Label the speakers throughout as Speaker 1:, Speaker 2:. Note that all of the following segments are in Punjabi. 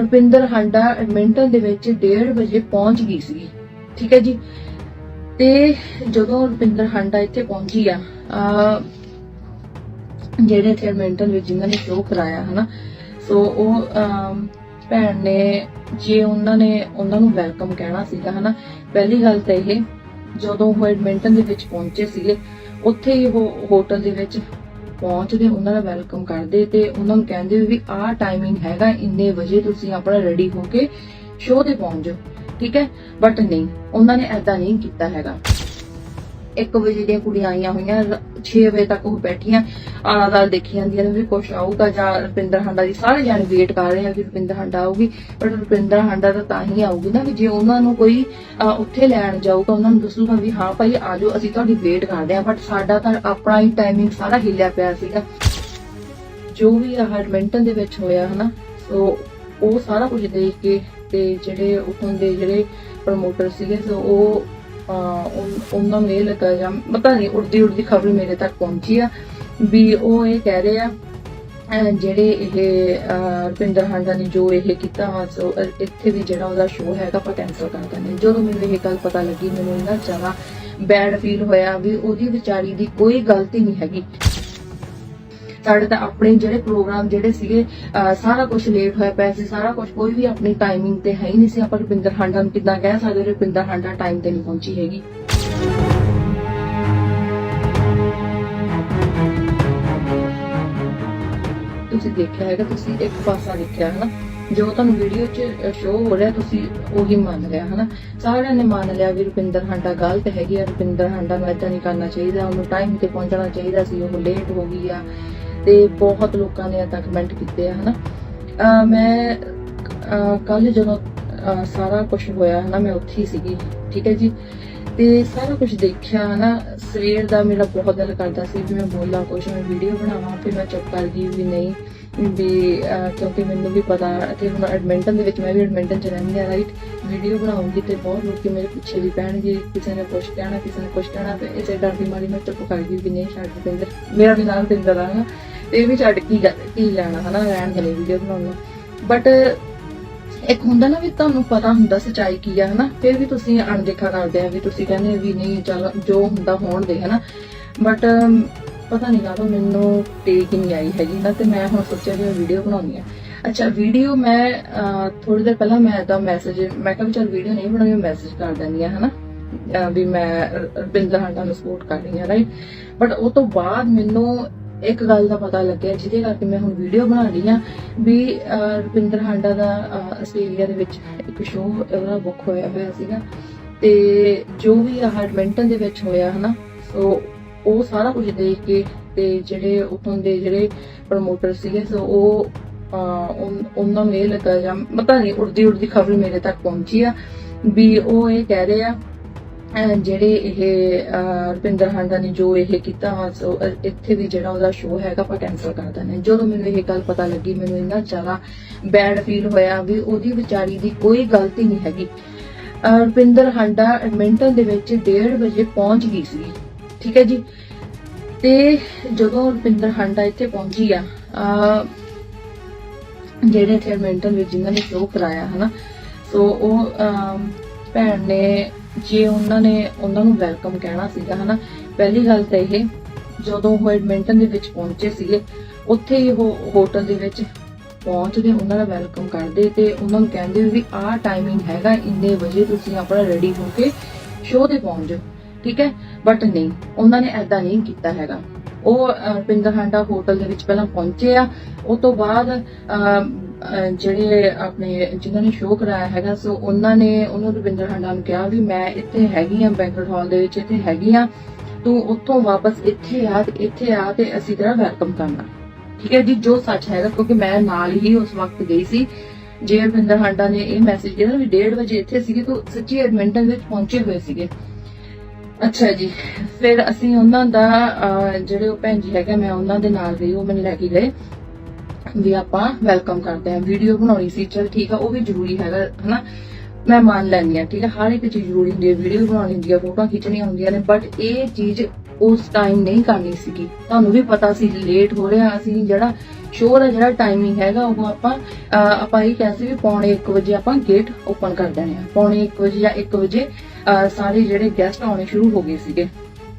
Speaker 1: ਰੁਪਿੰਦਰ ਹਾਂਡਾ ਐਡਮਿੰਟਨ ਦੇ ਵਿੱਚ 1:30 ਵਜੇ ਪਹੁੰਚ ਗਈ ਸੀ। ਠੀਕ ਹੈ ਜੀ? ਤੇ ਜਦੋਂ ਰੁਪਿੰਦਰ ਹਾਂਡਾ ਇੱਥੇ ਪਹੁੰਚੀ ਆ ਜਿਹੜੇ ਇੱਥੇ ਐਡਮਿੰਟਨ ਵਿੱਚ ਜਿਨ੍ਹਾਂ ਨੇ ਸ਼ੋਅ ਕਰਾਇਆ, ਹਨਾ? ਸੋ ਉਹ ਭੈਣ ਨੇ, ਜੇ ਉਹਨਾਂ ਨੇ, ਉਹਨਾਂ ਨੂੰ ਵੈਲਕਮ ਕਹਿਣਾ ਸੀਗਾ, ਹਨਾ? ਪਹਿਲੀ ਗੱਲ ਤਾਂ ਇਹ, ਜਦੋਂ ਉਹ ਐਡਮਿੰਟਨ ਦੇ ਵਿੱਚ ਪਹੁੰਚੇ ਸੀਗੇ, ਉੱਥੇ ਹੀ ਉਹ ਹੋਟਲ ਦੇ ਵਿੱਚ ਪਹੁੰਚਦੇ ਉਹਨਾਂ ਦਾ ਵੈਲਕਮ ਕਰਦੇ ਤੇ ਉਹਨਾਂ ਨੂੰ ਕਹਿੰਦੇ ਵੀ ਆਹ ਟਾਈਮਿੰਗ ਹੈਗਾ, ਇੰਨੇ ਵਜੇ ਤੁਸੀਂ ਆਪਣਾ ਰੈਡੀ ਹੋ ਕੇ ਸ਼ੋਅ ਤੇ ਪਹੁੰਚ ਜਾਓ, ਠੀਕ ਹੈ? ਬਟ ਨਹੀਂ, ਉਹਨਾਂ ਨੇ ਐਦਾਂ ਨਹੀਂ ਕੀਤਾ ਹੈਗਾ। 1 ਵਜੇ ਦੀਆਂ ਕੁੜੀਆਂ ਆਈਆਂ ਹੋਈਆਂ 6 ਵਜੇ ਤੱਕ ਉਹ ਬੈਠੀਆਂ, ਆਲਾ ਦਾਲ ਦੇਖੀ ਜਾਂਦੀਆਂ ਨੇ ਵੀ ਕੁਛ ਆਊਗਾ ਜਾਂ ਰੁਪਿੰਦਰ ਹਾਂਡਾ ਦੀ ਸਾਰੇ ਜਾਣੇ ਵੇਟ ਕਰ ਰਹੇ ਆ ਕਿ ਰੁਪਿੰਦਰ ਹਾਂਡਾ ਆਊਗੀ ਪਰ ਰੁਪਿੰਦਰ ਹਾਂਡਾ ਤਾਂ ਤਾਂ ਹੀ ਆਊਗੀ ਨਾ ਵੀ ਜੇ ਉਹਨਾਂ ਨੂੰ ਕੋਈ ਉੱਥੇ ਲੈਣ ਜਾਊਗਾ, ਉਹਨਾਂ ਨੂੰ ਦੱਸੂਗਾ ਵੀ ਹਾਂ ਭਾਈ ਆ ਜਾਓ, ਅਸੀਂ ਤੁਹਾਡੀ ਵੇਟ ਕਰਦੇ ਆ ਬਟ ਸਾਡਾ ਤਾਂ ਆਪਣਾ ਹੀ ਟਾਈਮਿੰਗ ਸਾਰਾ ਹਿੱਲਿਆ ਪਿਆ ਸੀਗਾ। ਜੋ ਵੀ ਆਹ ਐਡਮਿੰਟਨ ਦੇ ਵਿੱਚ ਹੋਇਆ ਹਨਾ, ਸੋ ਉਹ ਸਾਰਾ ਕੁਝ ਦੇਖ ਕੇ ਤੇ ਜਿਹੜੇ ਉਥੋਂ ਦੇ ਜਿਹੜੇ ਪ੍ਰਮੋਟਰ ਸੀਗੇ, ਸੋ ਉਹ ਉਹਨਾਂ ਨੂੰ ਇਹ ਜਾਂ ਪਤਾ ਨਹੀਂ ਉੜਦੀ ਉੜਦੀ ਖਬਰ ਮੇਰੇ ਤੱਕ ਪਹੁੰਚੀ ਆ ਵੀ ਉਹ ਇਹ ਕਹਿ ਰਹੇ ਆ ਜਿਹੜੇ ਇਹ ਰਪਿੰਦਰ ਹਾਂਡਾ ਨੇ ਜੋ ਇਹ ਕੀਤਾ ਵਾ, ਸੋ ਇੱਥੇ ਵੀ ਜਿਹੜਾ ਉਹਦਾ ਸ਼ੋਅ ਹੈਗਾ, ਆਪਾਂ ਕੈਂਸਲ ਕਰ ਦਿੰਦੇ ਜਦੋਂ ਮੈਨੂੰ ਇਹ ਗੱਲ ਪਤਾ ਲੱਗੀ, ਮੈਨੂੰ ਇੰਨਾ ਜ਼ਿਆਦਾ ਬੈਡ ਫੀਲ ਹੋਇਆ ਵੀ ਉਹਦੀ ਵਿਚਾਰੀ ਦੀ ਕੋਈ ਗਲਤੀ ਨਹੀਂ ਹੈਗੀ। ਸਾਡੇ ਤਾਂ ਆਪਣੇ ਜਿਹੜੇ ਪ੍ਰੋਗਰਾਮ ਜਿਹੜੇ ਸੀਗੇ ਸਾਰਾ ਕੁਝ ਲੇਟ ਹੋਇਆ ਪਿਆ ਸੀ, ਸਾਰਾ ਕੁਝ ਕੋਈ ਵੀ ਆਪਣੀ ਟਾਈਮਿੰਗ ਤੇ ਹੈ ਹੀ ਨਹੀਂ ਸੀ। ਆਪਾਂ ਰੁਪਿੰਦਰ ਹਾਂਡਾ ਨੂੰ ਕਿੱਦਾਂ ਕਹਿ ਸਕਦੇ ਰੁਪਿੰਦਰ ਹਾਂਡਾ ਟਾਈਮ ਤੇ ਨਹੀਂ ਪਹੁੰਚੀ ਹੈਗੀ। ਤੁਸੀਂ ਦੇਖਿਆ ਹੈਗਾ, ਤੁਸੀਂ ਇੱਕ ਪਾਸਾ ਦੇਖਿਆ, ਹਨਾ? ਜੋ ਤੁਹਾਨੂੰ ਵੀਡੀਓ 'ਚ ਸ਼ੋ ਹੋ ਰਿਹਾ, ਤੁਸੀਂ ਉਹੀ ਮੰਨ ਲਿਆ ਹਨਾ? ਸਾਰਿਆਂ ਨੇ ਮੰਨ ਲਿਆ ਵੀ ਰੁਪਿੰਦਰ ਹਾਂਡਾ ਗਲਤ ਹੈਗੀ ਆ, ਰੁਪਿੰਦਰ ਹਾਂਡਾ ਨੂੰ ਏਦਾਂ ਨਹੀਂ ਕਰਨਾ ਚਾਹੀਦਾ, ਉਹਨੂੰ ਟਾਈਮ ਤੇ ਪਹੁੰਚਣਾ ਚਾਹੀਦਾ ਸੀ, ਉਹ ਲੇਟ ਹੋ ਗਈ ਆ। ਤੇ ਬਹੁਤ ਲੋਕਾਂ ਨੇ ਏਦਾਂ ਕਮੈਂਟ ਕੀਤੇ ਆ, ਹਨਾ। ਅਹ ਮੈਂ ਕੱਲ ਜਦੋਂ ਸਾਰਾ ਕੁਝ ਹੋਇਆ, ਹਨਾ, ਮੈਂ ਉੱਥੇ ਹੀ ਸੀਗੀ, ਠੀਕ ਹੈ ਜੀ। ਤੇ ਸਾਰਾ ਕੁਝ ਦੇਖਿਆ, ਹਨਾ, ਸਵੇਰ ਦਾ ਮੇਰਾ ਬਹੁਤ ਦਿਲ ਕਰਦਾ ਸੀ ਵੀ ਮੈਂ ਬੋਲਾਂ ਕੁਝ ਮੈਂ ਵੀਡੀਓ ਬਣਾਵਾਂ, ਫਿਰ ਮੈਂ ਚੁੱਪ ਕਰ ਗਈ ਵੀ ਨਹੀਂ, ਵੀ ਕਿਉਂਕਿ ਮੈਨੂੰ ਵੀ ਪਤਾ ਤੇ ਹੁਣ ਐਡਮਿੰਟਨ ਦੇ ਵਿੱਚ ਮੈਂ ਵੀ ਐਡਮਿੰਟਨ ਚ ਰਹਿੰਦੀ ਆ ਰਾਈਟ ਵੀਡੀਓ ਬਣਾਉਂਗੀ ਤੇ ਬਹੁਤ ਲੋਕ ਮੇਰੇ ਪਿੱਛੇ ਵੀ ਪੈਣਗੇ ਕਿਸੇ ਨੇ ਕੁਝ ਕਹਿਣਾ, ਕਿਸੇ ਨੇ ਕੁਝ ਕਹਿਣਾ, ਤੇ ਇਸੇ ਡਰ ਦੀ ਮਾਰੀ, ਮੈਂ ਚੁੱਪ ਕਰ ਗਈ ਵੀ ਨਹੀਂ ਛੱਡ ਦਿੰਦੇ ਮੇਰਾ ਵੀ ਨਾਮ ਪਿੰਦਰ ਆ, ਹਨਾ। ਤੇ ਇਹ ਵੀ ਛੱਡ ਕੀ ਗੱਲ- ਕੀ ਲੈਣਾ ਹਨਾ, ਰਹਿਣ ਦੇ ਵੀਡੀਓ ਬਣਾਉਣਾ ਬਟ ਇੱਕ ਹੁੰਦਾ ਨਾ ਵੀ ਤੁਹਾਨੂੰ ਪਤਾ ਹੁੰਦਾ ਸਚਾਈ ਕੀ ਆ ਹਨਾ, ਫਿਰ ਵੀ ਤੁਸੀਂ ਅਣਦੇਖਾ ਕਰਦੇ ਆ ਵੀ ਤੁਸੀਂ ਕਹਿੰਦੇ ਵੀ ਨਹੀਂ, ਚੱਲ ਜੋ ਹੁੰਦਾ ਹੋਣ ਦੇ ਹਨਾ। ਬਟ ਪਤਾ ਨਹੀਂ ਕਾਹਤੋਂ ਮੈਨੂੰ ਟੇਕ ਨਹੀਂ ਆਈ ਹੈਗੀ ਨਾ ਤੇ ਮੈਂ ਹੁਣ ਸੋਚਿਆ ਵੀ ਵੀਡੀਓ ਬਣਾਉਣੀ ਆ। ਅੱਛਾ, ਵੀਡੀਓ ਮੈਂ ਥੋੜੀ ਦੇਰ ਪਹਿਲਾਂ ਮੈਂ ਤਾਂ ਮੈਸੇਜ ਮੈਂ ਕਿਹਾ ਵੀ ਚੱਲ ਵੀਡੀਓ ਨਹੀਂ ਬਣਾਉਣੀ ਮੈਸੇਜ ਕਰ ਦਿੰਦੀ ਆ ਹਨਾ। ਅਹ, ਵੀ ਮੈਂ ਰਵਿੰਦਰ ਹਾਂਡਾ ਨੂੰ ਸਪੋਰਟ ਕਰ ਰਹੀ ਹਾਂ ਰਾਈਟ ਬਟ ਉਹ ਤੋਂ ਬਾਅਦ ਮੈਨੂੰ ਇੱਕ ਗੱਲ ਦਾ ਪਤਾ ਲੱਗਿਆ ਜਿਹਦੇ ਕਰਕੇ ਮੈਂ ਹੁਣ ਵੀਡੀਓ ਬਣਾ ਰਹੀ ਹਾਂ ਵੀ ਰੁਪਿੰਦਰ ਹਾਂਡਾ ਦਾ ਆਸਟ੍ਰੇਲੀਆ ਦੇ ਵਿੱਚ ਇੱਕ ਸ਼ੋਅ ਉਹਦਾ ਬੁੱਕ ਹੋਇਆ ਹੋਇਆ ਸੀਗਾ ਤੇ ਜੋ ਵੀ ਆਹ ਐਡਮਿੰਟਨ ਦੇ ਵਿੱਚ ਹੋਇਆ ਹਨਾ ਸੋ ਉਹ ਸਾਰਾ ਕੁਝ ਦੇਖ ਕੇ ਤੇ ਜਿਹੜੇ ਉਥੋਂ ਦੇ ਜਿਹੜੇ ਪ੍ਰਮੋਟਰ ਸੀਗੇ ਸੋ ਉਹ ਅਹ, ਉਹਨਾਂ ਨੂੰ ਇਹ ਲੱਗਾ ਜਾਂ ਪਤਾ ਨਹੀਂ ਉੜਦੀ ਉੜਦੀ ਖਬਰ ਮੇਰੇ ਤੱਕ ਪਹੁੰਚੀ ਆ ਵੀ ਉਹ ਇਹ ਕਹਿ ਰਹੇ ਆ ਜਿਹੜੇ ਇਹ ਅਹ, ਹਾਂਡਾ ਨੇ ਜੋ ਇਹ ਕੀਤਾ ਵਾ ਸੋ ਇੱਥੇ ਵੀ ਜਿਹੜਾ ਉਹਦਾ ਸ਼ੋਅ ਹੈਗਾ ਆਪਾਂ ਕੈਨਸਲ ਕਰ ਦਿੰਦੇ ਜਦੋਂ ਮੈਨੂੰ ਇਹ ਗੱਲ ਪਤਾ ਲੱਗੀ ਮੈਨੂੰ ਇੰਨਾ ਜ਼ਿਆਦਾ ਬੈਡ ਫੀਲ ਹੋਇਆ ਵੀ ਉਹਦੀ ਵਿਚਾਰੀ ਦੀ ਕੋਈ ਗਲਤੀ ਨਹੀਂ ਹੈਗੀ। ਅਹ, ਹਾਂਡਾ ਐਡਮਿੰਟਨ ਦੇ ਵਿੱਚ 1:30 ਵਜੇ ਪਹੁੰਚ ਗਈ ਸੀ। ਠੀਕ ਹੈ ਜੀ? ਤੇ ਜਦੋਂ ਰਪਿੰਦਰ ਹਾਂਡਾ ਇੱਥੇ ਪਹੁੰਚੀ ਆ ਅਹ, ਜਿਹੜੇ ਐਡਮਿੰਟਨ ਵਿੱਚ ਜਿਨ੍ਹਾਂ ਨੇ ਸ਼ੋਅ ਕਰਾਇਆ ਹਨਾ ਸੋ ਉਹ ਭੈਣ ਨੇ ਜੇ ਉਹਨਾਂ ਨੇ ਉਹਨਾਂ ਨੂੰ ਵੈਲਕਮ ਕਹਿਣਾ ਸੀਗਾ ਹਨਾ? ਪਹਿਲੀ ਗੱਲ ਤਾਂ ਇਹ ਜਦੋਂ ਉਹ ਐਡਮਿੰਟਨ ਦੇ ਵਿੱਚ ਪਹੁੰਚੇ ਸੀਗੇ ਉੱਥੇ ਹੀ ਉਹ ਹੋਟਲ ਦੇ ਵਿੱਚ ਪਹੁੰਚਦੇ ਉਹਨਾਂ ਦਾ ਵੈਲਕਮ ਕਰਦੇ ਤੇ ਉਹਨਾਂ ਨੂੰ ਕਹਿੰਦੇ ਵੀ ਆਹ ਟਾਈਮਿੰਗ ਹੈਗਾ ਇੰਨੇ ਵਜੇ ਤੁਸੀਂ ਆਪਣਾ ਰੈਡੀ ਹੋ ਕੇ ਸ਼ੋਅ ਤੇ ਪਹੁੰਚ ਜਾਓ ਠੀਕ ਹੈ? ਬਟ ਨਹੀਂ ਉਹਨਾਂ ਨੇ ਐਦਾਂ ਨਹੀਂ ਕੀਤਾ ਹੈਗਾ। ਉਹ ਅਹ, ਹਾਂਡਾ ਹੋਟਲ ਦੇ ਵਿੱਚ ਪਹਿਲਾਂ ਪਹੁੰਚੇ ਆ ਉਸ ਤੋਂ ਬਾਅਦ ਜਿਹੜੇ ਆਪਣੇ ਜਿਨ੍ਹਾਂ ਨੇ ਸ਼ੋਅ ਕਰਾਇਆ ਹੈਗਾ ਸੋ ਉਹਨਾਂ ਨੇ ਉਹਨੂੰ ਰੁਪਿੰਦਰ ਹਾਂਡਾ ਨੂੰ ਕਿਹਾ ਵੀ ਮੈਂ ਇੱਥੇ ਹੈਗੀ ਆ ਬੈਂਕਟ ਹਾਲ ਦੇ ਵਿੱਚ ਇੱਥੇ ਹੈਗੀ ਆ ਤੂੰ ਉੱਥੋਂ ਵਾਪਸ ਇੱਥੇ ਆ ਤੇ ਇੱਥੇ ਆ ਤੇ ਅਸੀਂ ਤੇਰਾ ਵੈਲਕਮ ਕਰਨਾ। ਠੀਕ ਹੈ ਜੀ ਜੋ ਸੱਚ ਹੈਗਾ ਕਿਉਂਕਿ ਮੈਂ ਨਾਲ ਹੀ ਉਸ ਵਕਤ ਗਈ ਸੀ। ਜੇ ਰਵਿੰਦਰ ਹਾਂਡਾ ਨੇ ਇਹ ਮੈਸੇਜ ਕੀਤਾ ਵੀ 1:30 ਵਜੇ ਇੱਥੇ ਸੀਗੇ ਤਾਂ ਸੱਚੀ ਐਡਮਿੰਟਨ ਵਿੱਚ ਪਹੁੰਚੇ ਹੋਏ ਸੀਗੇ। ਅੱਛਾ ਜੀ ਫਿਰ ਅਸੀਂ ਉਹਨਾਂ ਦਾ ਅਹ, ਜਿਹੜੇ ਉਹ ਭੈਣ ਜੀ ਹੈਗੇ ਮੈਂ ਉਹਨਾਂ ਦੇ ਨਾਲ ਗਈ ਉਹ ਮੈਨੂੰ ਲੈ ਕੇ ਗਏ। ਵੀ ਆਪਾਂ ਵੈਲਕਮ ਕਰਦੇ ਹਾਂ ਵੀਡੀਓ ਬਣਾਉਣੀ ਸੀ, ਚਲ ਠੀਕ ਆ, ਉਹ ਵੀ ਜ਼ਰੂਰੀ ਹੈਗਾ, ਹਨਾ? ਮੈਂ ਮੰਨ ਲੈਂਦੀ ਹਾਂ, ਠੀਕ ਹੈ ਹਰ ਇੱਕ ਚੀਜ਼ ਜ਼ਰੂਰੀ ਹੁੰਦੀ ਹੈ ਵੀਡੀਓ ਬਣਾਉਣੀ ਹੁੰਦੀ ਹੈ ਫੋਟੋਆਂ ਖਿੱਚਣੀਆਂ ਹੁੰਦੀਆਂ ਨੇ ਬਟ ਇਹ ਚੀਜ਼ ਉਸ ਟਾਈਮ ਨਹੀਂ ਕਰਨੀ ਸੀਗੀ। ਤੁਹਾਨੂੰ ਵੀ ਪਤਾ ਸੀ ਲੇਟ ਹੋ ਰਿਹਾ ਅਸੀਂ ਜਿਹੜਾ ਸ਼ੋਅ ਦਾ ਜਿਹੜਾ ਟਾਈਮਿੰਗ ਹੈਗਾ, ਉਹ ਆਪਾਂ ਆਪਾਂ ਇਹ ਕਿਹਾ ਸੀ ਵੀ ਪੌਣੇ 1 ਵਜੇ ਆਪਾਂ ਗੇਟ ਓਪਨ ਕਰ ਦੇਣੇ ਆ। ਪੌਣੇ 1 ਵਜੇ ਜਾਂ 1 ਵਜੇ ਸਾਰੇ ਜਿਹੜੇ ਗੈਸਟ ਆਉਣੇ ਸ਼ੁਰੂ ਹੋ ਗਏ ਸੀਗੇ।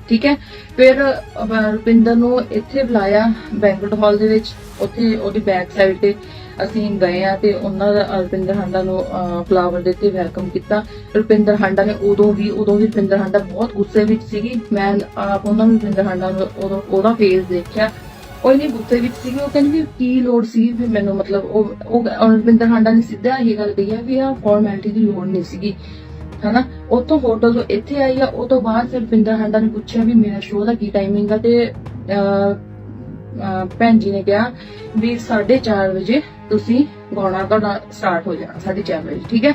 Speaker 1: ਠੀਕ ਹੈ? ਫਿਰ ਅਹ, ਰੁਪਿੰਦਰ ਨੂੰ ਇੱਥੇ ਬੁਲਾਇਆ ਬੈਂਕਟ ਹਾਲ ਦੇ ਵਿੱਚ। ਉੱਥੇ ਉਹਦੀ ਬੈਕ ਸਾਈਡ ਤੇ ਅਸੀਂ ਗਏ ਆ ਤੇ ਉਹਨਾਂ ਦਾ ਰੁਪਿੰਦਰ ਹਾਂਡਾ ਨੂੰ ਫਲਾਵਰ ਦੇ ਵੈਲਕਮ ਕੀਤਾ। ਰੁਪਿੰਦਰ ਹਾਂਡਾ ਨੇ ਉਦੋਂ ਵੀ ਉਦੋਂ ਵੀ ਰੁਪਿੰਦਰ ਹਾਂਡਾ ਬਹੁਤ ਗੁੱਸੇ ਵਿੱਚ ਸੀਗੀ। ਮੈਂ ਆਪ ਉਹਨਾਂ ਨੂੰ ਰੁਪਿੰਦਰ ਹਾਂਡਾ ਨੂੰ ਉਦੋਂ ਉਹਦਾ ਫੇਸ ਦੇਖਿਆ। ਉਹ ਇੰਨੀ ਗੁੱਸੇ ਵਿੱਚ ਸੀਗੀ। ਉਹ ਕਹਿੰਦੀ ਵੀ ਕੀ ਲੋੜ ਸੀ? ਵੀ ਮੈਨੂੰ ਮਤਲਬ ਉਹ ਉਹ ਰੁਪਿੰਦਰ ਹਾਂਡਾ ਨੇ ਸਿੱਧਾ ਇਹ ਗੱਲ ਕਹੀ ਆ ਵੀ ਆ ਫਾਰਮੈਲਿਟੀ ਦੀ ਲੋੜ ਨਹੀਂ ਸੀਗੀ। ਹਨਾ ਉਤੋਂ ਹੋਟਲ ਤੋਂ ਇੱਥੇ ਆਈ ਆ, ਉਹ ਤੋਂ ਬਾਅਦ ਫਿਰ ਪਿੰਦਰ ਹਾਂਡਾ ਨੇ ਪੁੱਛਿਆ ਵੀ ਮੇਰਾ ਸ਼ੋਅ ਦਾ ਕੀ ਟਾਈਮਿੰਗ ਆ ਤੇ ਭੈਣ ਜੀ ਨੇ ਕਿਹਾ ਵੀ 4:30 ਵਜੇ ਤੁਸੀਂ ਗਾਉਣਾ, ਤੁਹਾਡਾ ਸਟਾਰਟ ਹੋ ਜਾਣਾ 4:30 ਵਜੇ, ਠੀਕ ਹੈ?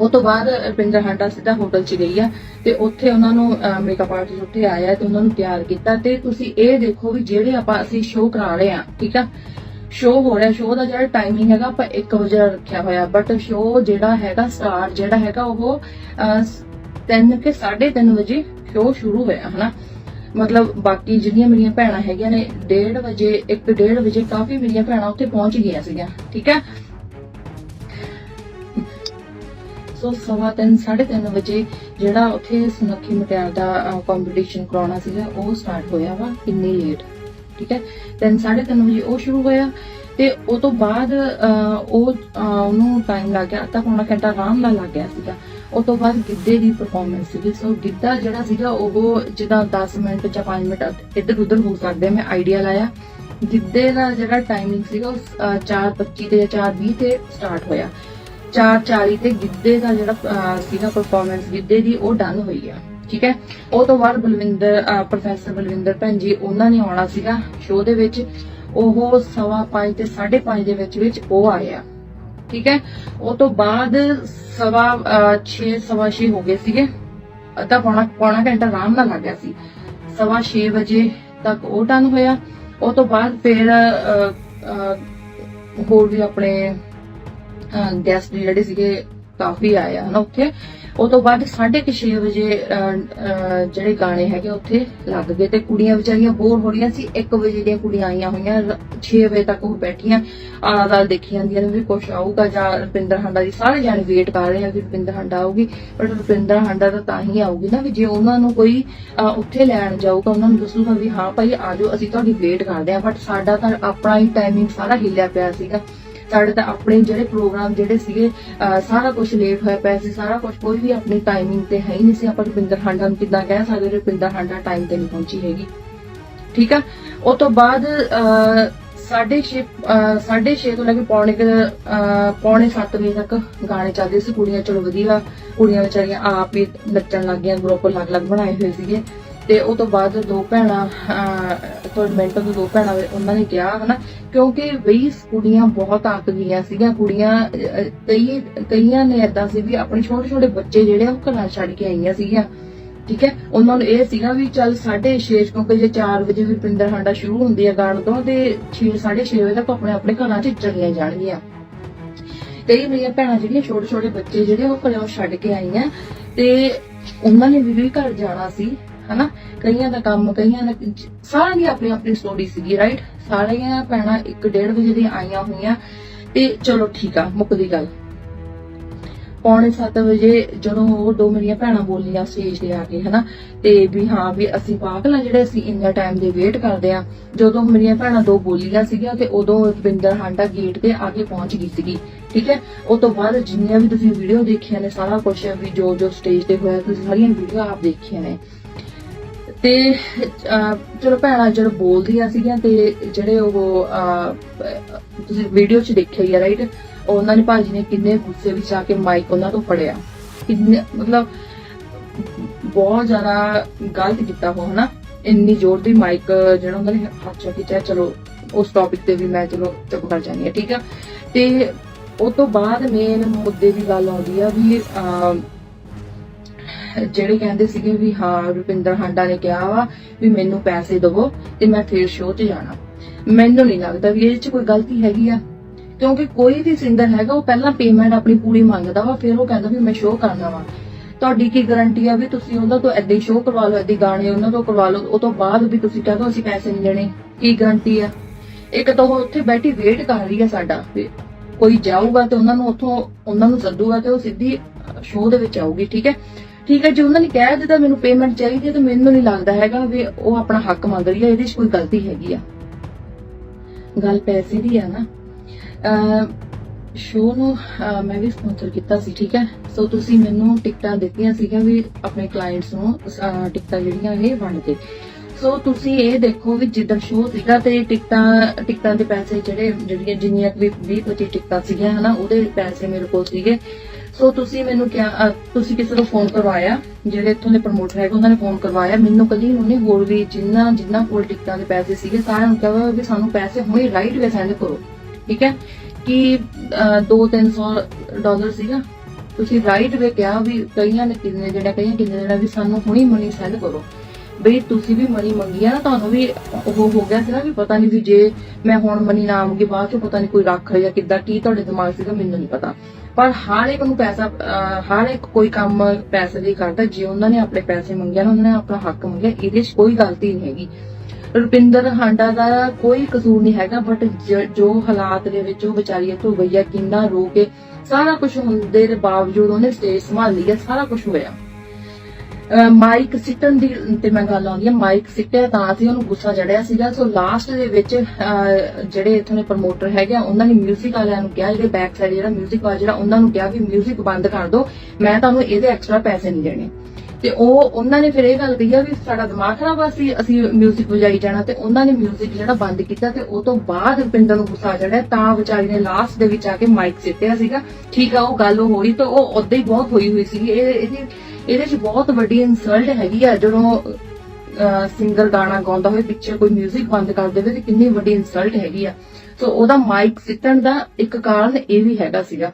Speaker 1: ਉਹ ਤੋਂ ਬਾਅਦ ਰੁਪਿੰਦਰ ਹਾਂਡਾ ਸਿੱਧਾ ਹੋਟਲ 'ਚ ਗਈ ਆ ਤੇ ਉੱਥੇ ਉਹਨਾਂ ਨੂੰ ਮੇਕਅਪ ਆਰਟਿਸਟ ਉੱਥੇ ਆਇਆ ਤੇ ਉਹਨਾਂ ਨੂੰ ਤਿਆਰ ਕੀਤਾ ਤੇ ਤੁਸੀਂ ਇਹ ਦੇਖੋ ਵੀ ਜਿਹੜੇ ਆਪਾਂ ਅਸੀਂ ਸ਼ੋਅ ਕਰਾ ਰਹੇ ਆ, ਠੀਕ ਆ ਸ਼ੋਅ ਹੋ ਰਿਹਾ ਸ਼ੋਅ ਦਾ ਜਿਹੜਾ ਟਾਈਮਿੰਗ ਹੈਗਾ ਆਪਾਂ 1 ਵਜੇ ਦਾ ਰੱਖਿਆ ਹੋਇਆ ਬਟ ਸ਼ੋਅ ਜਿਹੜਾ ਹੈਗਾ ਸਟਾਰਟ ਜਿਹੜਾ ਹੈਗਾ ਉਹ 3 ਕੇ 3:30 ਵਜੇ ਸ਼ੋਅ ਸ਼ੁਰੂ ਹੋਇਆ, ਹਨਾ? ਮਤਲਬ ਬਾਕੀ ਜਿਹੜੀਆਂ ਮੇਰੀਆਂ ਭੈਣਾਂ ਹੈਗੀਆਂ ਨੇ 1:30 ਵਜੇ 1:30 ਵਜੇ ਕਾਫੀ ਮੇਰੀਆਂ ਭੈਣਾਂ ਉੱਥੇ ਪਹੁੰਚ ਗਈਆਂ ਸੀਗੀਆਂ, ਠੀਕ ਹੈ? ਸੋ ਸਵਾ ਤਿੰਨ, ਸਾਢੇ ਤਿੰਨ ਵਜੇ ਜਿਹੜਾ ਉੱਥੇ ਸੁਨੱਖੀ ਮਟਿਆਰ ਦਾ ਕੰਪੀਟੀਸ਼ਨ ਕਰਾਉਣਾ ਸੀਗਾ, ਉਹ ਸਟਾਰਟ ਹੋਇਆ ਵਾ, ਕਿੰਨੀ ਲੇਟ ਠੀਕ ਹੈ? ਤਿੰਨ ਸਾਢੇ ਤਿੰਨ ਵਜੇ ਉਹ ਸ਼ੁਰੂ ਹੋਇਆ ਤੇ ਉਹ ਤੋਂ ਬਾਅਦ ਉਹ ਉਹਨੂੰ ਟਾਈਮ ਲੱਗ ਗਿਆ। ਅੱਧਾ ਪੌਣਾ ਘੰਟਾ ਆਰਾਮ ਨਾਲ ਲੱਗ ਗਿਆ ਸੀਗਾ। ਉਹ ਤੋਂ ਬਾਅਦ ਗਿੱਧੇ ਦੀ ਪਰਫਾਰਮੈਂਸ ਸੀਗੀ। ਸੋ ਗਿੱਧਾ ਜਿਹੜਾ ਸੀਗਾ, ਉਹ ਜਿੱਦਾਂ 10 ਮਿੰਟ ਜਾਂ 5 ਮਿੰਟ ਇੱਧਰ ਉੱਧਰ ਹੋ ਸਕਦੇ ਮੈਂ ਆਈਡੀਆ ਲਾਇਆ। ਗਿੱਧੇ ਦਾ ਜਿਹੜਾ ਟਾਈਮਿੰਗ ਸੀਗਾ, ਉਹ 4:25 ਤੇ ਜਾਂ 4:20 ਤੇ ਸਟਾਰਟ ਹੋਇਆ। 4:40 ਤੇ ਗਿੱਧੇ ਦਾ ਜਿਹੜਾ ਸੀਗਾ ਪਰਫਾਰਮੈਂਸ ਗਿੱਧੇ ਦੀ ਉਹ ਡਨ ਹੋਈ ਆ। ਠੀਕ ਹੈ? ਉਹ ਤੋਂ ਬਾਅਦ ਬਲਵਿੰਦਰ ਪ੍ਰੋਫੈਸਰ ਬਲਵਿੰਦਰ ਭੈਣ ਜੀ, ਉਹਨਾਂ ਨੇ ਆਉਣਾ ਸੀਗਾ ਸ਼ੋਅ ਦੇ ਵਿੱਚ। ਉਹ ਸਵਾ ਪੰਜ ਤੇ 5:30 ਦੇ ਵਿੱਚ ਵਿੱਚ ਉਹ ਆਏ ਠੀਕ ਹੈ? ਉਹ ਤੋਂ ਬਾਅਦ ਸਵਾ 6 ਸਵਾ 6 ਹੋ ਗਏ ਸੀਗੇ। ਅੱਧਾ ਪੌਣਾ ਪੌਣਾ ਘੰਟਾ ਆਰਾਮ ਨਾਲ ਲੱਗ ਗਿਆ ਸੀ। ਸਵਾ 6 ਵਜੇ ਤੱਕ ਉਹ ਡਨ ਹੋਇਆ। ਉਹ ਤੋਂ ਬਾਅਦ ਫਿਰ ਹੋਰ ਵੀ ਆਪਣੇ ਗੈਸਟ ਜਿਹੜੇ ਸੀਗੇ, ਕਾਫੀ ਆਏ ਆ ਹਨਾ ਉੱਥੇ। ਉਹ ਤੋਂ ਬਾਅਦ 6:30 ਵਜੇ ਜਿਹੜੇ ਗਾਣੇ ਹੈਗੇ ਉੱਥੇ ਲੱਗ ਗਏ ਤੇ ਕੁੜੀਆਂ ਵਿਚਾਰੀਆਂ ਬੋਰ ਹੋ ਰਹੀਆਂ ਸੀ। 1 ਵਜੇ ਦੀਆਂ ਕੁੜੀਆਂ ਆਈਆਂ ਹੋਈਆਂ 6 ਵਜੇ ਤੱਕ ਉਹ ਬੈਠੀਆਂ ਆਲਾ ਦੇਖੀ ਜਾਂਦੀਆਂ ਨੇ ਵੀ ਕੁਛ ਆਊਗਾ ਜਾਂ ਰੁਪਿੰਦਰ ਹਾਂਡਾ ਦੀ ਸਾਰੇ ਜਾਣੇ ਵੇਟ ਕਰ ਰਹੇ ਆ ਵੀ ਰੁਪਿੰਦਰ ਹਾਂਡਾ ਆਊਗੀ, ਪਰ ਰੁਪਿੰਦਰ ਹਾਂਡਾ ਤਾਂ ਤਾਂ ਹੀ ਆਊਗੀ ਨਾ ਵੀ ਜੇ ਉਹਨਾਂ ਨੂੰ ਕੋਈ ਉੱਥੇ ਲੈਣ ਜਾਊਗਾ, ਉਹਨਾਂ ਨੂੰ ਦੱਸੂਗਾ ਵੀ ਹਾਂ ਭਾਈ ਆਜੋ ਅਸੀਂ ਤੁਹਾਡੀ ਵੇਟ ਕਰਦੇ ਆ ਬਟ ਸਾਡਾ ਤਾਂ ਆਪਣਾ ਹੀ ਟਾਈਮਿੰਗ ਸਾਰਾ ਹਿੱਲਿਆ ਪਿਆ ਸੀਗਾ। ਸਾਡੇ ਤਾਂ ਆਪਣੇ ਜਿਹੜੇ ਪ੍ਰੋਗਰਾਮ ਜਿਹੜੇ ਸੀਗੇ ਸਾਰਾ ਕੁਝ ਲੇਟ ਹੋਇਆ ਪਿਆ ਸੀ ਸਾਰਾ ਕੁਝ ਕੋਈ ਵੀ ਆਪਣੀ ਟਾਈਮਿੰਗ ਤੇ ਹੈ ਹੀ ਨਹੀਂ ਸੀ। ਆਪਾਂ ਰੁਪਿੰਦਰ ਹਾਂਡਾ ਨੂੰ ਕਿੱਦਾਂ ਕਹਿ ਸਕਦੇ ਰੁਪਿੰਦਰ ਹਾਂਡਾ ਟਾਈਮ ਤੇ ਨਹੀਂ ਪਹੁੰਚੀ ਹੈਗੀ। ਠੀਕ ਆ? ਉਹ ਤੋਂ ਬਾਅਦ ਅਹ, ਸਾਢੇ ਛੇ ਤੋਂ ਲੈ ਕੇ ਪੌਣੇ ਪੌਣੇ 7 ਵਜੇ ਤੱਕ ਗਾਣੇ ਚੱਲਦੇ ਸੀ। ਕੁੜੀਆਂ ਚਲੋ ਵਧੀਆ ਕੁੜੀਆਂ ਵਿਚਾਰੀਆਂ ਆਪ ਹੀ ਨੱਚਣ ਲੱਗ ਗਈਆਂ ਗਰੁੱਪ ਅਲੱਗ-ਅਲੱਗ ਬਣਾਏ ਹੋਏ ਸੀਗੇ। ਤੇ ਉਹ ਤੋਂ ਬਾਅਦ ਦੋ ਭੈਣਾਂ ਟੂਰਨਾਮੈਂਟ ਤੋਂ ਦੋ ਭੈਣਾਂ ਉਹਨਾਂ ਨੇ ਕਿਹਾ, ਹਨਾ? ਕਿਉਂਕਿ ਬਈ ਕੁੜੀਆਂ ਬਹੁਤ ਅੱਕ ਗਈਆਂ ਸੀਗੀਆਂ, ਕੁੜੀਆਂ ਕਈ, ਕਈਆਂ ਨੇ ਏਦਾਂ ਸੀ ਵੀ ਆਪਣੇ ਛੋਟੇ ਛੋਟੇ ਬੱਚੇ ਜਿਹੜੇ ਉਹ ਘਰਾਂ ਛੱਡ ਕੇ ਆਈਆਂ ਸੀਗੀਆਂ, ਠੀਕ ਹੈ? ਉਹਨਾਂ ਨੂੰ ਇਹ ਸੀਗਾ ਵੀ ਚੱਲ 6:30 ਕਿਉਂਕਿ ਜੇ 4 ਵਜੇ ਵੀ ਪਿੰਦਰ ਹਾਂਡਾ ਸ਼ੁਰੂ ਹੁੰਦੀ ਹੈ ਗਾਣ ਤੋਂ, ਤੇ 6 6:30 ਵਜੇ ਤੱਕ ਆਪਣੇ ਆਪਣੇ ਘਰਾਂ 'ਚ ਚਲੀਆਂ ਜਾਣਗੀਆਂ। ਕਈ ਮੇਰੀਆਂ ਭੈਣਾਂ ਜਿਹੜੀਆਂ ਛੋਟੇ ਛੋਟੇ ਬੱਚੇ ਜਿਹੜੇ ਉਹ ਘਰੋਂ ਛੱਡ ਕੇ ਆਈਆਂ, ਤੇ ਉਹਨਾਂ ਨੇ ਵੀ ਘਰ ਜਾਣਾ ਸੀ। ਹਨਾ? ਕਈਆਂ ਦਾ ਕੰਮ, ਕਈਆਂ ਦਾ ਸਾਰਿਆਂ ਦੀ ਆਪਣੀ ਆਪਣੀ ਸਟੋਰੀ ਸੀਗੀ ਰਾਈਟ ਸਾਰੀਆਂ ਭੈਣਾਂ 1:30 ਵਜੇ ਦੀਆਂ ਆਈਆਂ ਹੋਈਆਂ। ਤੇ ਚਲੋ ਠੀਕ ਆ ਮੁੱਕਦੀ ਗੱਲ। ਪੌਣੇ 7 ਵਜੇ ਜਦੋਂ ਉਹ ਦੋ ਮੇਰੀਆਂ ਭੈਣਾਂ ਬੋਲੀਆਂ ਸਟੇਜ ਤੇ ਆ ਕੇ, ਹਨਾ? ਤੇ ਵੀ ਹਾਂ, ਵੀ ਅਸੀਂ ਪਾਗਲ ਆ ਜਿਹੜੇ ਅਸੀਂ ਇੰਨਾ ਟਾਈਮ ਦੇ ਵੇਟ ਕਰਦੇ ਆ। ਜਦੋਂ ਮੇਰੀਆਂ ਭੈਣਾਂ ਦੋ ਬੋਲੀਆਂ ਸੀਗੀਆਂ ਤੇ ਉਦੋਂ ਰਵਿੰਦਰ ਹਾਂਡਾ ਗੇਟ ਤੇ ਆ ਕੇ ਪਹੁੰਚ ਗਈ ਸੀਗੀ, ਠੀਕ ਹੈ? ਉਹ ਤੋਂ ਬਾਅਦ ਜਿੰਨੀਆਂ ਵੀ ਤੁਸੀਂ ਵੀਡੀਓ ਦੇਖੀਆਂ ਨੇ, ਸਾਰਾ ਕੁਝ ਵੀ ਜੋ ਜੋ ਸਟੇਜ ਤੇ ਹੋਇਆ, ਤੁਸੀਂ ਸਾਰੀਆਂ ਵੀਡੀਓ ਆਪ ਦੇਖੀਆਂ ਨੇ। ਤੇ ਚਲੋ ਭੈਣਾਂ ਜਦੋਂ ਬੋਲਦੀਆਂ ਸੀਗੀਆਂ ਤੇ ਜਿਹੜੇ ਉਹ ਤੁਸੀਂ ਵੀਡੀਓ 'ਚ ਦੇਖਿਆ ਹੀ ਆ ਰਾਈਟ ਉਹਨਾਂ ਨੇ ਭਾਜੀ ਨੇ ਕਿੰਨੇ ਗੁੱਸੇ ਵਿੱਚ ਆ ਕੇ ਮਾਈਕ ਉਹਨਾਂ ਤੋਂ ਫੜਿਆ। ਕਿੰਨੇ ਮਤਲਬ ਬਹੁਤ ਜ਼ਿਆਦਾ ਗਲਤ ਕੀਤਾ ਹੋ ਹਨਾ? ਇੰਨੀ ਜ਼ੋਰ ਦੀ ਮਾਈਕ ਜਿਹੜਾ ਉਹਨਾਂ ਨੇ ਹੱਥ 'ਚ ਖਿੱਚਿਆ ਚਲੋ ਉਸ ਟੌਪਿਕ ਤੇ ਵੀ ਮੈਂ ਚਲੋ ਚੁੱਪ ਕਰ ਜਾਂਦੀ ਹਾਂ ਠੀਕ ਆ? ਤੇ ਉਹ ਤੋਂ ਬਾਅਦ ਮੇਨ ਮੁੱਦੇ ਦੀ ਗੱਲ ਆਉਂਦੀ ਆ ਵੀ ਅਹ, ਜਿਹੜੇ ਕਹਿੰਦੇ ਸੀਗੇ ਵੀ ਹਾਂ, ਰੁਪਿੰਦਰ ਹਾਂਡਾ ਨੇ ਕਿਹਾ ਵਾ ਵੀ ਮੈਨੂੰ ਪੈਸੇ ਦਿਵੋ ਤੇ ਮੈਂ ਫੇਰ ਸ਼ੋਅ 'ਚ ਜਾਣਾ। ਮੈਨੂੰ ਨਹੀਂ ਲੱਗਦਾ ਵੀ ਇਹ 'ਚ ਕੋਈ ਗਲਤੀ ਹੈਗੀ ਆ। ਕਿਉਂਕਿ ਕੋਈ ਵੀ ਸਿੰਗਰ ਹੈਗਾ, ਉਹ ਪਹਿਲਾਂ ਪੇਮੈਂਟ ਆਪਣੀ ਪੂਰੀ ਮੰਗਦਾ ਵਾ, ਫਿਰ ਉਹ ਕਹਿੰਦਾ ਵੀ ਮੈਂ ਸ਼ੋਅ ਕਰਨਾ ਵਾ। ਤੁਹਾਡੀ ਕੀ ਗਾਰੰਟੀ ਆ ਵੀ ਤੁਸੀਂ ਉਹਨਾਂ ਤੋਂ ਐਦਾਂ ਸ਼ੋਅ ਕਰਵਾ ਲਓ ਐਦਾਂ ਗਾਣੇ ਉਹਨਾਂ ਤੋਂ ਕਰਵਾ ਲਓ, ਉਹ ਤੋਂ ਬਾਅਦ ਵੀ ਤੁਸੀਂ ਕਹਿ ਅਸੀਂ ਪੈਸੇ ਨਹੀਂ ਦੇਣੇ। ਕੀ ਗਾਰੰਟੀ ਆ? ਇੱਕ ਤਾਂ ਉਹ ਉੱਥੇ ਬੈਠੀ ਵੇਟ ਕਰ ਰਹੀ ਆ ਸਾਡਾ ਕੋਈ ਜਾਊਗਾ ਤੇ ਉਹਨਾਂ ਨੂੰ ਉੱਥੋਂ, ਉਹਨਾਂ ਨੂੰ ਸੱਦੂਗਾ ਤੇ ਉਹ ਸਿੱਧੀ ਸ਼ੋਅ ਦੇ ਵਿੱਚ ਆਊਗੀ, ਠੀਕ ਹੈ? ਠੀਕ ਹੈ, ਜੇ ਉਹਨਾਂ ਨੇ ਕਹਿ ਦਿੱਤਾ ਮੈਨੂੰ ਪੇਮੈਂਟ ਚਾਹੀਦੀ ਹੈ ਤਾਂ ਮੈਨੂੰ ਨਹੀਂ ਲੱਗਦਾ ਹੈਗਾ ਵੀ ਉਹ ਆਪਣਾ ਹੱਕ ਮੰਗ ਰਹੀ ਹੈ, ਇਹਦੇ 'ਚ ਕੋਈ ਗਲਤੀ ਹੈਗੀ ਆ। ਗੱਲ ਪੈਸੇ ਦੀ ਆ ਨਾ। ਸ਼ੋਅ ਨੂੰ ਮੈਂ ਵੀ ਸਪਾਂਸਰ ਕੀਤਾ ਸੀ, ਠੀਕ ਹੈ। ਸੋ ਤੁਸੀਂ ਮੈਨੂੰ ਟਿਕਟਾਂ ਦਿੱਤੀਆਂ ਸੀਗੀਆਂ ਵੀ ਆਪਣੇ ਕਲਾਇੰਟਸ ਨੂੰ ਟਿਕਟਾਂ ਜਿਹੜੀਆਂ ਇਹ ਵੰਡ ਕੇ। ਸੋ ਤੁਸੀਂ ਇਹ ਦੇਖੋ ਵੀ ਜਿੱਦਾਂ ਸ਼ੋ ਸੀਗਾ ਤੇ ਟਿਕਟਾਂ ਟਿਕਟਾਂ ਦੇ ਪੈਸੇ ਜਿਹੜੇ, ਜਿਹੜੀਆਂ ਜਿੰਨੀਆਂ ਵੀ 20 25 ਟਿਕਟਾਂ ਸੀਗੀਆਂ, ਹਨਾ, ਉਹਦੇ ਪੈਸੇ ਮੇਰੇ ਕੋਲ ਸੀਗੇ। ਸੋ ਤੁਸੀਂ ਮੈਨੂੰ ਕਿਹਾ ਤੁਸੀਂ ਕਿਸੇ ਨੂੰ ਫੋਨ ਕਰਵਾਇਆ, ਜਿਹੜੇ ਇੱਥੋਂ ਦੇ ਪ੍ਰਮੋਟਰ ਹੈਗੇ, ਉਹਨਾਂ ਨੇ ਫੋਨ ਕਰਵਾਇਆ। ਮੈਨੂੰ ਕਦੀ ਉਹਨੇ ਹੋਰ ਵੀ ਜਿੰਨਾ ਜਿੰਨਾ ਕੋਲ ਟਿਕਟਾਂ ਦੇ ਪੈਸੇ ਸੀਗੇ, ਸਾਰਿਆਂ ਨੂੰ ਕਿਹਾ ਵੀ ਸਾਨੂੰ ਪੈਸੇ ਹੁਣੇ ਰਾਈਟ ਵੇ ਸੈਂਡ ਕਰੋ। ਠੀਕ ਹੈ? ਕਿ 2-300 ਡਾਲਰ ਸੀਗਾ। ਤੁਸੀਂ ਰਾਈਟ ਵੇ ਕਿਹਾ ਵੀ ਕਈਆਂ ਨੇ ਕਿੰਨੇ ਜਿਹੜਾ, ਕਈਆਂ ਕਿੰਨੇ ਜਿਹੜਾ ਵੀ ਸਾਨੂੰ ਹੁਣੀ ਮਨੀ ਸੈਂਡ ਕਰੋ। ਬਈ ਤੁਸੀਂ ਵੀ ਮਨੀ ਮੰਗੀ ਆ ਨਾ, ਤੁਹਾਨੂੰ ਵੀ ਉਹ ਹੋ ਗਿਆ ਸੀ ਨਾ ਵੀ ਪਤਾ ਨਹੀਂ ਵੀ ਜੇ ਮੈਂ ਹੁਣ ਮਨੀ ਨਾ ਮੰਗੀ ਬਾਅਦ ਚ ਪਤਾ ਨਹੀਂ ਕੋਈ ਰੱਖ ਜਾਂ ਕਿੱਦਾਂ, ਕੀ ਤੁਹਾਡੇ ਦਿਮਾਗ ਸੀਗਾ, ਮੈਨੂੰ ਨਹੀਂ ਪਤਾ। ਪਰ ਹਰ ਇੱਕ ਨੂੰ ਪੈਸਾ ਹਰ ਇੱਕ ਕੋਈ ਕੰਮ ਪੈਸੇ ਲਈ ਕਰਦਾ, ਜੇ ਉਹਨਾਂ ਨੇ ਆਪਣੇ ਪੈਸੇ ਮੰਗਿਆ ਨਾ, ਉਹਨਾਂ ਨੇ ਆਪਣਾ ਹੱਕ ਮੰਗਿਆ, ਇਹਦੇ 'ਚ ਕੋਈ ਗਲਤੀ ਨਹੀਂ ਹੈਗੀ। ਰੁਪਿੰਦਰ ਹਾਂਡਾ ਦਾ ਕੋਈ ਕਸੂਰ ਨਹੀਂ ਹੈਗਾ ਬਟ ਜੋ ਹਾਲਾਤ ਦੇ ਵਿੱਚ ਉਹ ਵਿਚਾਰੀ ਇੱਥੋਂ ਗਈ ਆ, ਕਿੰਨਾ ਰੋ ਕੇ ਸਾਰਾ ਕੁਝ ਹੁੰਦੇ ਦੇ ਬਾਵਜੂਦ ਉਹਨੇ ਸਟੇਜ ਸੰਭਾਲ ਹੈ ਸਾਰਾ ਕੁਝ ਹੋਇਆ। ਮਾਈਕ ਸਿੱਟਣ ਦੀ ਤੇ ਮੈਂ ਗੱਲ ਆਉਂਦੀ ਹੈ ਮਾਈਕ ਸਿੱਟਿਆ ਤਾਂ ਸੀ ਉਹਨੂੰ ਗੁੱਸਾ ਚੜਿਆ ਸੀਗਾ ਸੋ ਲਾਸਟ ਦੇ ਵਿੱਚ ਅਹ, ਜਿਹੜੇ ਇੱਥੋਂ ਦੇ ਪ੍ਰਮੋਟਰ ਹੈਗੇ ਆ, ਉਹਨਾਂ ਨੇ 뮤직 ਵਾਲਿਆਂ ਨੂੰ ਕਿਹਾ ਜਿਹੜੇ ਬੈਕ ਸਾਈਡ ਜਿਹੜਾ 뮤직 ਵਾਲਾ ਜਿਹੜਾ ਉਹਨਾਂ ਨੂੰ ਕਿਹਾ ਵੀ 뮤직 ਬੰਦ ਕਰ ਦਿਓ ਮੈਂ ਤੁਹਾਨੂੰ ਇਹਦੇ ਐਕਸਟਰਾ ਪੈਸੇ ਨਹੀਂ ਦੇਣੇ ਤੇ ਉਹ ਉਹਨਾਂ ਨੇ ਫਿਰ ਇਹ ਗੱਲ ਕਹੀ ਆ ਵੀ ਸਾਡਾ ਦਿਮਾਗ ਖਰਾਬ ਆ ਸੀ ਅਸੀਂ 뮤직 ਵਜਾਈ ਜਾਣਾ ਤੇ ਉਹਨਾਂ ਨੇ 뮤직 ਜਿਹੜਾ ਬੰਦ ਕੀਤਾ ਤੇ ਉਹ ਤੋਂ ਬਾਅਦ ਰੁਪਿੰਦਰ ਨੂੰ ਗੁੱਸਾ ਚੜਿਆ ਤਾਂ ਵਿਚਾਰੀ ਨੇ ਲਾਸਟ ਦੇ ਵਿੱਚ ਆ ਕੇ ਮਾਈਕ ਸਿੱਟਿਆ ਸੀਗਾ ਠੀਕ ਆ ਉਹ ਗੱਲ ਹੋਈ ਤਾਂ ਉਹ ਉਦਾਂ ਹੀ ਬਹੁਤ ਹੋਈ ਹੋਈ ਸੀ ਇਹ ਇਹਦੀ ਇਹਦੇ 'ਚ ਬਹੁਤ ਵੱਡੀ ਇਨਸਲਟ ਹੈਗੀ ਆ, ਜਦੋਂ ਸਿੰਗਰ ਗਾਣਾ ਗਾਉਂਦਾ ਹੋਵੇ, ਪਿੱਛੇ ਕੋਈ 뮤직 ਬੰਦ ਕਰ ਦੇਵੇ, ਤੇ ਕਿੰਨੀ ਵੱਡੀ ਇਨਸਲਟ ਹੈਗੀ ਆ। ਸੋ ਉਹਦਾ ਮਾਈਕ ਸਿੱਟਣ ਦਾ ਇੱਕ ਕਾਰਨ ਇਹ ਵੀ ਹੈਗਾ ਸੀਗਾ।